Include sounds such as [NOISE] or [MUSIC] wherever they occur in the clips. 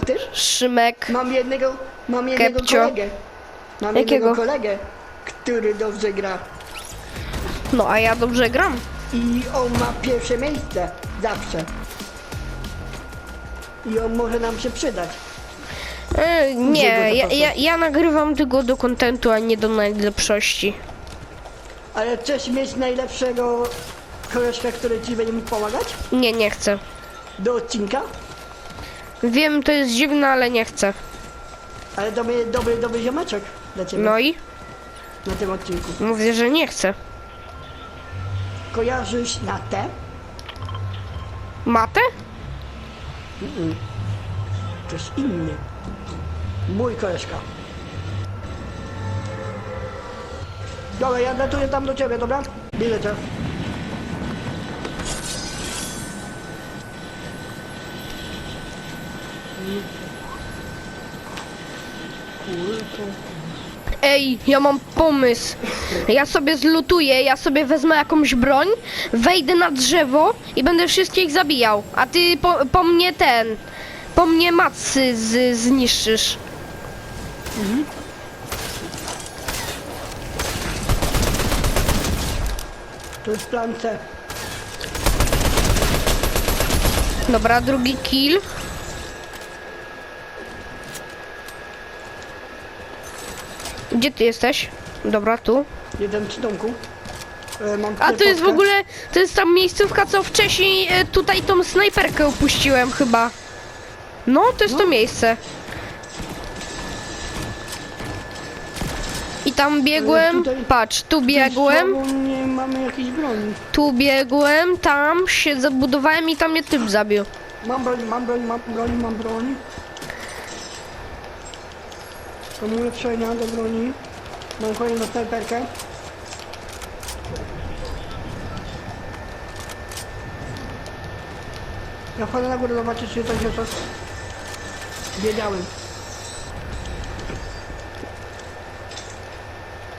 Ty? Szymek. Mam jednego, mam jednego Kepcio. kolegę. Mam Jakiego? jednego kolegę, który dobrze gra. No a ja dobrze gram. I on ma pierwsze miejsce. Zawsze. I on może nam się przydać. E, nie, ja, ja, ja nagrywam tylko do kontentu, a nie do najlepszości. Ale chcesz mieć najlepszego koleżka, który ci będzie mógł pomagać? Nie, nie chcę. Do odcinka? Wiem, to jest dziwne, ale nie chcę. Ale dobry, dobry, dobry ziomeczek dla ciebie No i na tym odcinku. mówię, że nie chcę. Kojarzysz na T? Matę? Ktoś inny. Mój koleżka. Dobra, ja datuję tam do ciebie, dobra? Biletę. Ej, ja mam pomysł. Ja sobie zlutuję, ja sobie wezmę jakąś broń, wejdę na drzewo i będę wszystkich zabijał. A ty po, po mnie ten, po mnie macy z, zniszczysz. To jest plan C. Dobra, drugi kill. Gdzie ty jesteś? Dobra, tu. Jeden przy domku. E, mam A to jest w ogóle, to jest tam miejscówka, co wcześniej e, tutaj tą snajperkę upuściłem chyba. No, to jest to miejsce. I tam biegłem, tutaj- patrz, tu biegłem, Nie mamy jakiejś broni. tu biegłem, tam się zabudowałem i tam mnie typ zabił. Mam broń, mam broń, mam broń, mam broń. Mu ulepszenia do broni. Mam kolejną snajperkę. Ja wchodzę na górę zobaczyć, czy coś jest. Wiedziałem.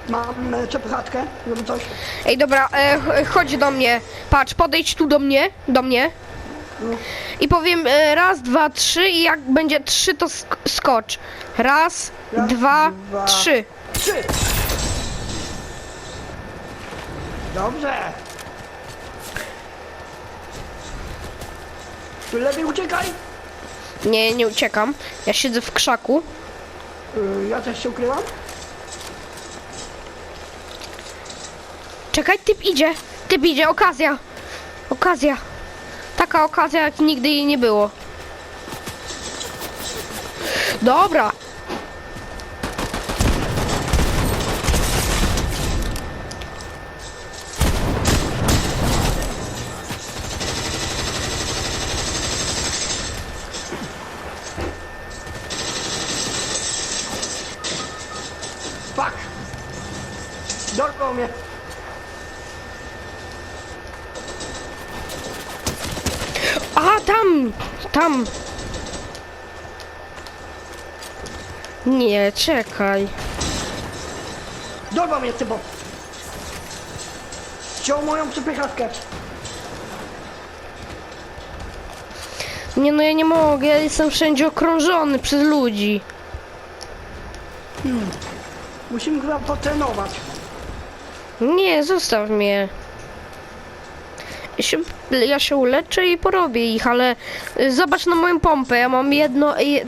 Mam e, przepychatkę, żeby coś. Ej, dobra, e, ch- chodź do mnie, patrz, podejdź tu do mnie, do mnie. I powiem e, raz, dwa, trzy i jak będzie trzy, to sk skocz. Raz, Raz, dwa, dwa. trzy. Trzy! Dobrze! Tu lepiej uciekaj! Nie, nie uciekam. Ja siedzę w krzaku. Yy, ja też się ukrywam. Czekaj, typ idzie. Typ idzie, okazja. Okazja. Taka okazja, jak nigdy jej nie było. Dobra. Fuck! Dorwał mnie! Tam. Tam. Nie, czekaj. Dorwał mnie, tybo! Wziął moją przepychatkę. Nie no, ja nie mogę. Ja jestem wszędzie okrążony przez ludzi. Musimy chyba potrenować. Nie, zostaw mnie. Ja się, ja się uleczę i porobię ich, ale y, zobacz na moją pompę. Ja mam jedno. Je,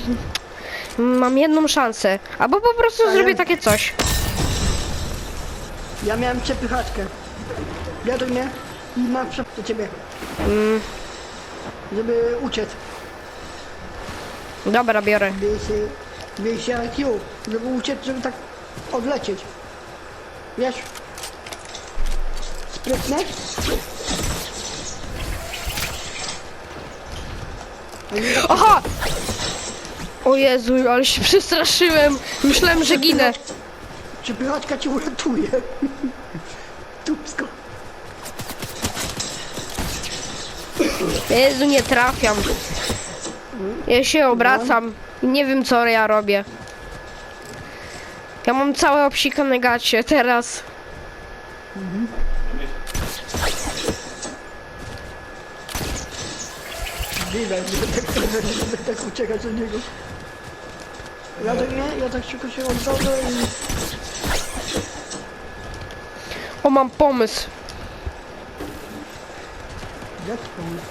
mam jedną szansę. Albo po prostu ja- zrobię takie coś. Ja miałem przepychatkę. Wiaduj mnie i mam przep do ciebie. Mm, Żeby uciec. dobra, biorę. Bije się, bije się IQ, żeby uciec, żeby tak odlecieć. Wiesz? Sprytne? Aha! O Jezu, ale się przestraszyłem. Myślałem, że ginę. Czy pychaczka cię uratuje? Tupsko. Jezu, nie trafiam. Ja się obracam. Nie wiem, co ja robię. Ja mam całe obsikane gacie teraz. Widać, że tak, tak uciekać od niego. Ja tak nie, ja tak szybko się odchodzę i... O, mam pomysł. Jaki pomysł?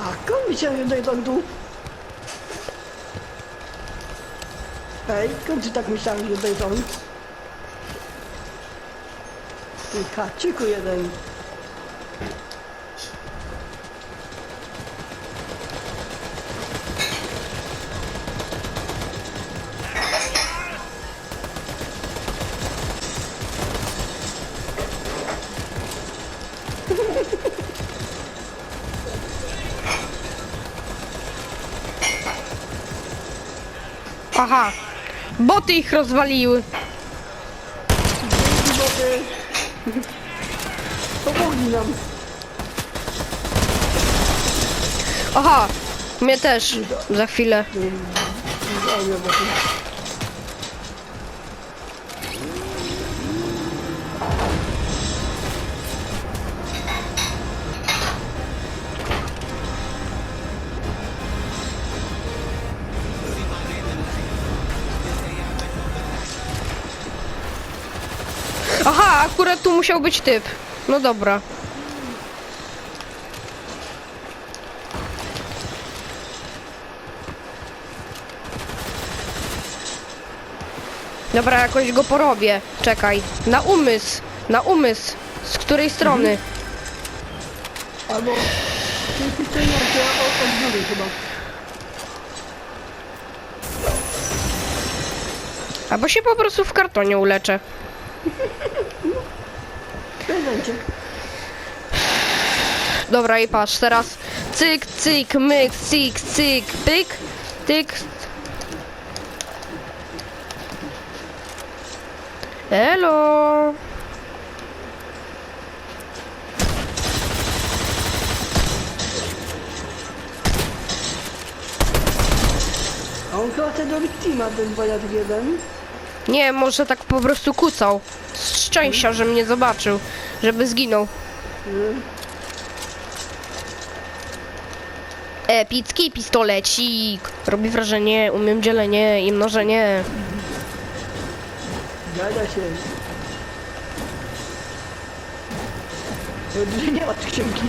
A skąd mi się tutaj tak tu? Ej, skąd tak myślałeś, że tutaj są? Ty kaczyku jeden. Aha. Boty ich rozwaliły. Dzięki boty. Pomogli nam. Aha. Mnie też. Za chwilę. Boty. Akurat tu musiał być typ. No dobra. Dobra, jakoś go porobię. Czekaj. Na umysł. Na umysł. Z której strony? Albo... Od, od góry chyba. Albo się po prostu w kartonie uleczę. [LAUGHS] Prezencie. Dobra i patrz, teraz cyk, cyk, myk, cyk, cyk, pyk, tyk. Elo. A on chyba dobić teama, ten wojak jeden. Nie, może tak po prostu kucał. Szczęścia, że mnie zobaczył, żeby zginął. Epicki pistolecik. Robi wrażenie, umiem dzielenie i mnożenie. Zgadza się. To, że nie ma skrzynki.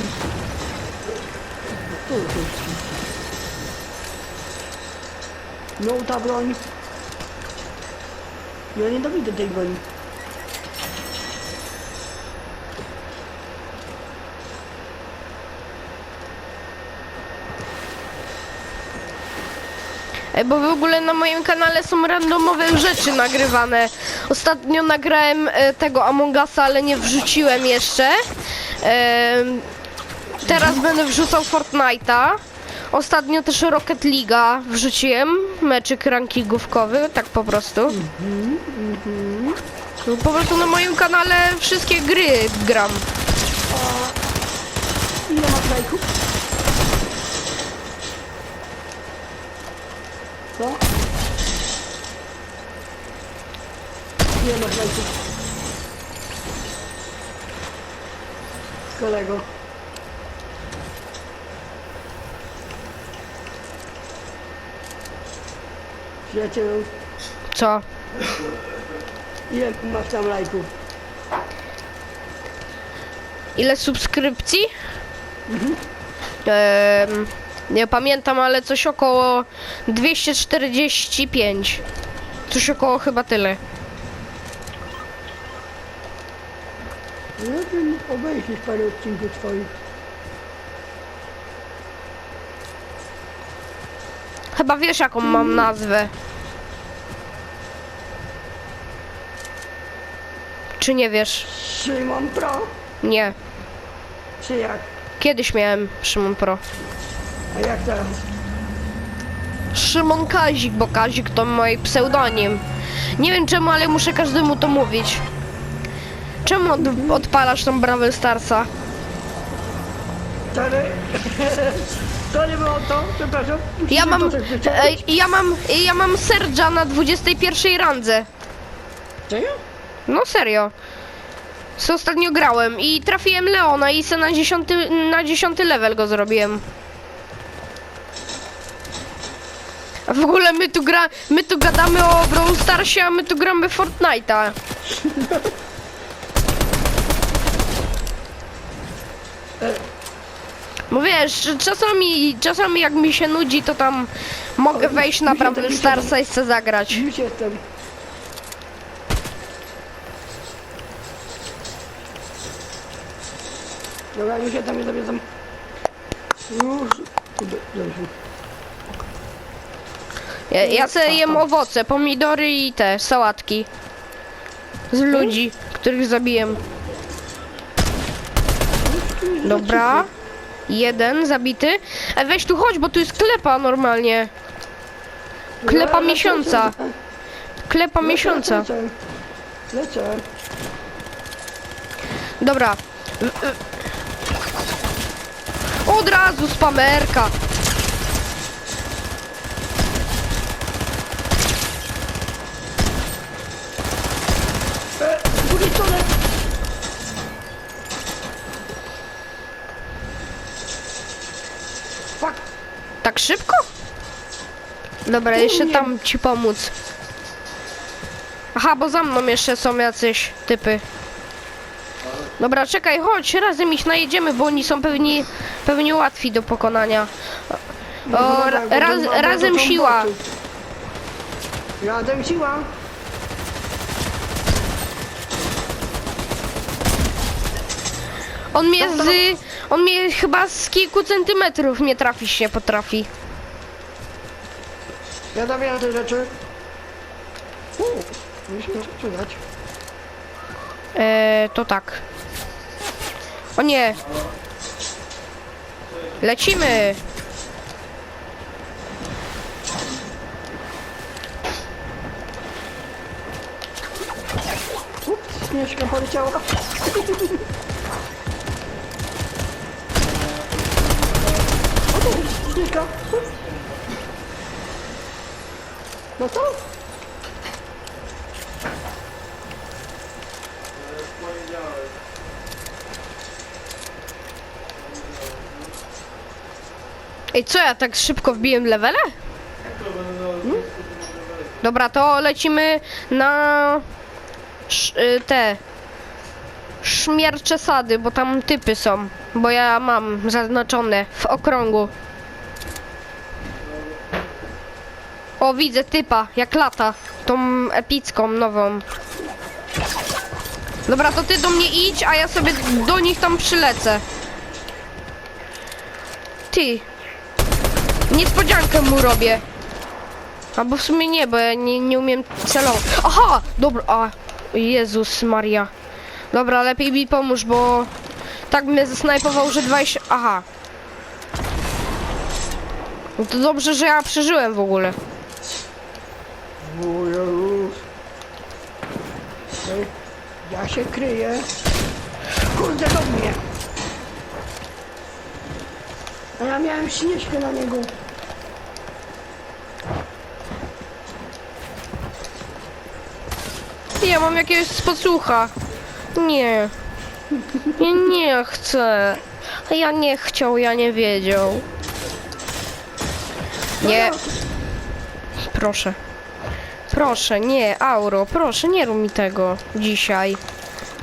Tu skrzynki. No ta broń. Ja nienawidzę tej broni. Bo w ogóle na moim kanale są randomowe rzeczy nagrywane. Ostatnio nagrałem e, tego Among Usa, ale nie wrzuciłem jeszcze. Teraz będę wrzucał Fortnite'a. Ostatnio też Rocket League'a wrzuciłem, meczyk rankingówkowy, tak po prostu. No, po prostu na moim kanale wszystkie gry gram. Ile masz? Co? Ile masz lajków? Kolego. Przyjacielu, Co? ile masz tam lajków? Ile subskrypcji? Em, nie pamiętam, ale coś około 245. Coś około chyba tyle. No bym obejrzeć parę odcinków twoich. Chyba wiesz jaką mam nazwę. Czy nie wiesz? Szymon Pro? Nie. Czy jak? Kiedyś miałem Szymon Pro. A jak teraz? Szymon Kazik, bo Kazik to mój pseudonim. Nie wiem czemu, ale muszę każdemu to mówić. Czemu od, odpalasz tą Brawl Starsa? Stary, [LAUGHS] To nie było to, przepraszam. Ja mam, to wyciągnąć. ej, ja mam, ja mam Serge'a na 21 randze. Serio? No serio. Co ostatnio grałem i trafiłem Leona i se na 10, na 10 level go zrobiłem. A w ogóle my tu gra, my tu gadamy o Brawl Starsie, a my tu gramy w Fortnite'a. Bo wiesz, czasami, czasami jak mi się nudzi, to tam mogę wejść na Brawl Starsa i chcę zagrać. Już jestem. Dobra, już jestem, jestem, jestem. Już. Kurde, dobrze. Ja, ja sobie jem owoce, pomidory i te sałatki. Z ludzi, których zabiłem. Dobra. Jeden zabity. E, weź tu chodź, bo tu jest klepa normalnie. Klepa Ja miesiąca. Klepa miesiąca. Dobra. Od razu spamerka. E, z drugiej strony. Fuck. Tak szybko? Dobra, jeszcze tam ci pomóc. Aha, bo za mną jeszcze są jacyś typy. Dobra, czekaj, chodź, razem ich najedziemy, bo oni są pewnie, pewnie łatwi do pokonania. O, ra, raz, razem siła. Razem siła. On mnie z, on mnie chyba z kilku centymetrów nie trafić nie potrafi. Ja zabieram te rzeczy. Uuu, musimy sprzedać. E, to tak. O nie. Lecimy. Ups, śnieżka poleciała. [LAUGHS] Ups. No to? Ej, co ja tak szybko wbiłem levele? Dobra, to lecimy na sz, y, te szmiercze sady, bo tam typy są. Bo ja mam zaznaczone w okrągu. O, widzę typa, jak lata. Tą epicką, nową. Dobra, to ty do mnie idź, a ja sobie do nich tam przylecę. Ty. Niespodziankę mu robię. Albo w sumie nie, bo ja nie, nie umiem celować. Aha! Dobra, a. Jezus Maria. Dobra, lepiej mi pomóż, bo tak mnie zasnajpował, że 20... Aha. No to dobrze, że ja przeżyłem w ogóle. Jezus. Ej, Ja się kryję. Kurde do mnie. A ja miałem śnieżkę na niego. Ja mam jakiegoś spodsłucha. Nie. Ja nie chcę. Ja nie chciał, ja nie wiedział. Nie. Proszę. Proszę, nie, Auro, proszę, nie rób mi tego dzisiaj.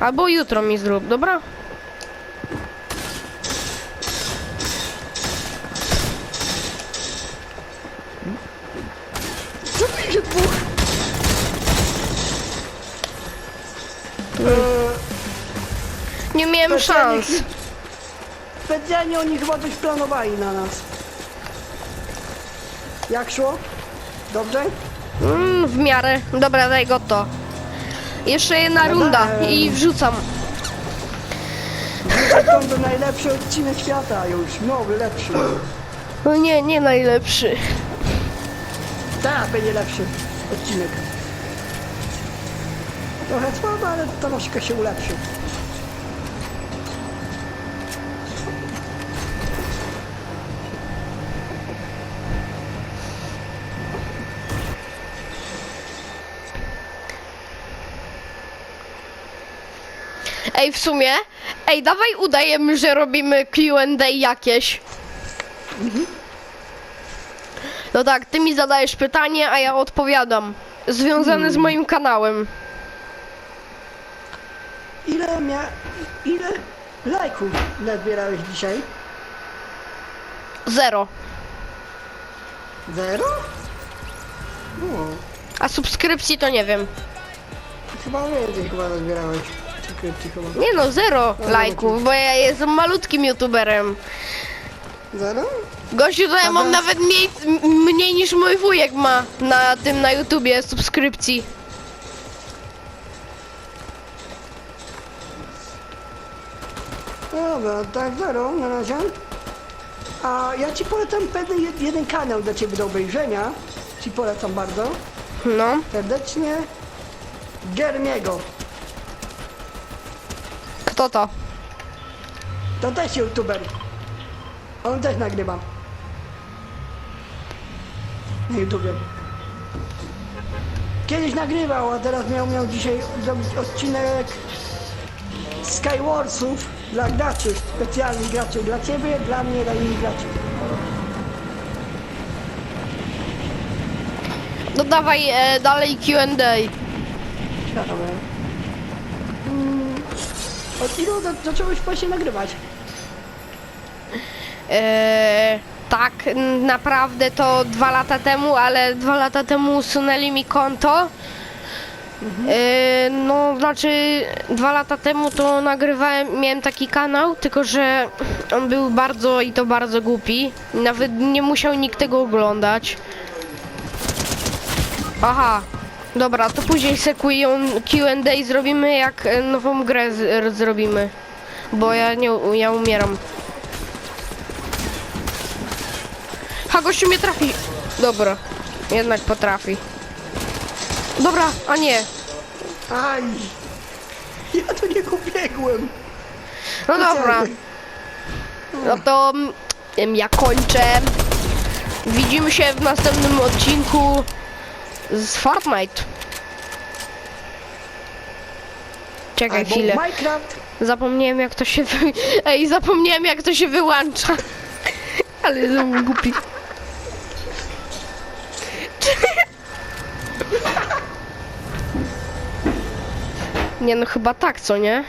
Albo jutro mi zrób, dobra? Się dwóch? Eee, Nie miałem szans. Specjalnie oni chyba coś planowali na nas. Jak szło? Dobrze? Mm, w miarę. Dobra, daj go to. Jeszcze jedna runda i wrzucam. To był najlepszy odcinek świata już. Nowy, lepszy. No nie, nie najlepszy. Teraz będzie lepszy odcinek. Trochę słabo, ale troszkę się ulepszy. Ej, w sumie, ej, dawaj udajemy, że robimy Q&A jakieś. No tak, ty mi zadajesz pytanie, a ja odpowiadam. Związane z moim kanałem. Ile mia... Ile lajków nazbierałeś dzisiaj? Zero. Zero? No, A subskrypcji to nie wiem. chyba więcej chyba nazbierałeś. Subskrypcji chyba. Nie no, zero No, lajków, bo ja jestem malutkim youtuberem. Zero? Gościu, to ja mam nawet mniej, mniej niż mój wujek ma na tym na YouTubie subskrypcji. No dobra, tak zero na razie. A ja ci polecam pewny jed- jeden kanał dla ciebie do obejrzenia. Ci polecam bardzo. No, Serdecznie. Germiego. Kto to? To też youtuber. On też nagrywa. Na YouTubie. Kiedyś nagrywał, a teraz miał, miał dzisiaj zrobić odcinek Skywarsów dla graczy, specjalnych graczy. Dla ciebie, dla mnie, dla innych graczy. No dawaj e, dalej Q&A. Dobra. Od ilu za- zacząłeś właśnie nagrywać? E, tak, naprawdę to dwa lata temu, ale dwa lata temu usunęli mi konto. E, no, znaczy dwa lata temu to nagrywałem, miałem taki kanał, tylko że on był bardzo i to bardzo głupi. Nawet nie musiał nikt tego oglądać. Aha, dobra, to później se Q&A zrobimy, jak e, nową grę zrobimy. Bo ja nie, ja umieram. Ha, gościu mnie trafi. Dobra, jednak potrafi. Dobra, a nie. Aj! Ja do niego biegłem. No dobra. No to mm, ja kończę. Widzimy się w następnym odcinku z Fortnite. Czekaj Albo chwilę. Minecraft. Zapomniałem jak to się wy... [LAUGHS] Ej, zapomniałem jak to się wyłącza. [LAUGHS] Ale jestem głupi. [LAUGHS] Nie no chyba tak, co nie?